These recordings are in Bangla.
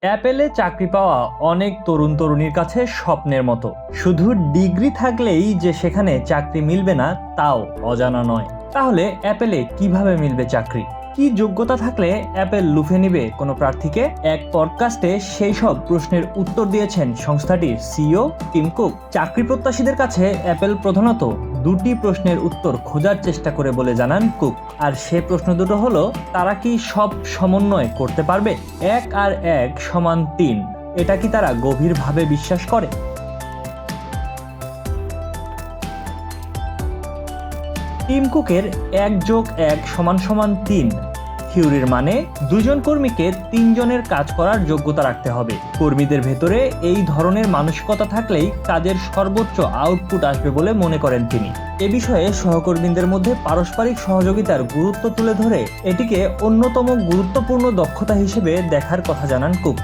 অ্যাপেলে চাকরি পাওয়া অনেক তরুণ তরুণীর কাছে স্বপ্নের মতো। শুধু ডিগ্রি থাকলেই যে সেখানে চাকরি মিলবে না, তাও অজানা নয়। তাহলে অ্যাপেলে কীভাবে মিলবে চাকরি? কি যোগ্যতা থাকলে অ্যাপেল লুফে নিবে কোনো প্রার্থীকে? এক পডকাস্টে সেই সব প্রশ্নের উত্তর দিয়েছেন সংস্থাটির সিইও টিম কুক চাকরি প্রত্যাশীদের কাছে অ্যাপেল প্রধানত দুটি প্রশ্নের উত্তর খোঁজার চেষ্টা করে বলে জানান কুক। আর সে প্রশ্ন দুটো হলো, তারা কি সব সমন্বয় করতে পারবে? এক আর এক সমান তিন। এটা কি তারা গভীরভাবে বিশ্বাস করে? টিম কুকের এক যোগ এক সমান সমান তিন। থিওরির মানে দুজন কর্মীকে তিনজনের কাজ করার যোগ্যতা রাখতে হবে। কর্মীদের ভেতরে এই ধরনের মানসিকতা থাকলেই কাজের সর্বোচ্চ আউটপুট আসবে বলে মনে করেন তিনি। এ বিষয়ে সহকর্মীদের মধ্যে পারস্পরিক সহযোগিতার গুরুত্ব তুলে ধরে এটিকে অন্যতম গুরুত্বপূর্ণ দক্ষতা হিসেবে দেখার কথা জানান কুক।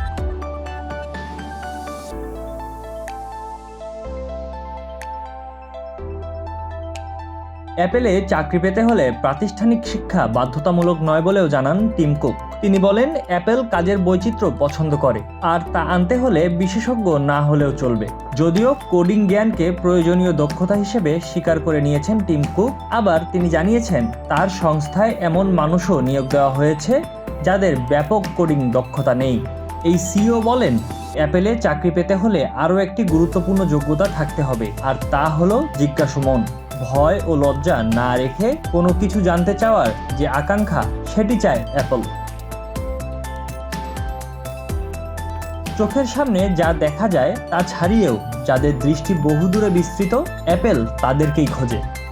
অ্যাপেলে চাকরি পেতে হলে প্রাতিষ্ঠানিক শিক্ষা বাধ্যতামূলক নয় বলেও জানান টিম কুক। তিনি বলেন, অ্যাপেল কাজের বৈচিত্র্য পছন্দ করে, আর তা আনতে হলে বিশেষজ্ঞ না হলেও চলবে। যদিও কোডিং জ্ঞানকে প্রয়োজনীয় দক্ষতা হিসেবে স্বীকার করে নিয়েছেন টিম কুক, আবার তিনি জানিয়েছেন, তার সংস্থায় এমন মানুষও নিয়োগ দেওয়া হয়েছে যাদের ব্যাপক কোডিং দক্ষতা নেই। এই সিও বলেন, অ্যাপেলে চাকরি পেতে হলে আরও একটি গুরুত্বপূর্ণ যোগ্যতা থাকতে হবে, আর তা হলো জিজ্ঞাসু মন। ভয় ও লজ্জা না রেখে কোনো কিছু জানতে চাওয়ার যে আকাঙ্ক্ষা, সেটি চায় অ্যাপল। চোখের সামনে যা দেখা যায় তা ছাড়িয়েও যাদের দৃষ্টি বহুদূরে বিস্তৃত, অ্যাপেল তাদেরকেই খোঁজে।